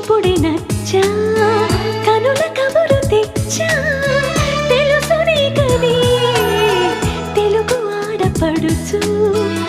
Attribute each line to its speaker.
Speaker 1: చూసినప్పుడే నచ్చా? కనుల కబురు తెచ్చా? తెలుసు నీ తెలుగు ఆడపడుచు.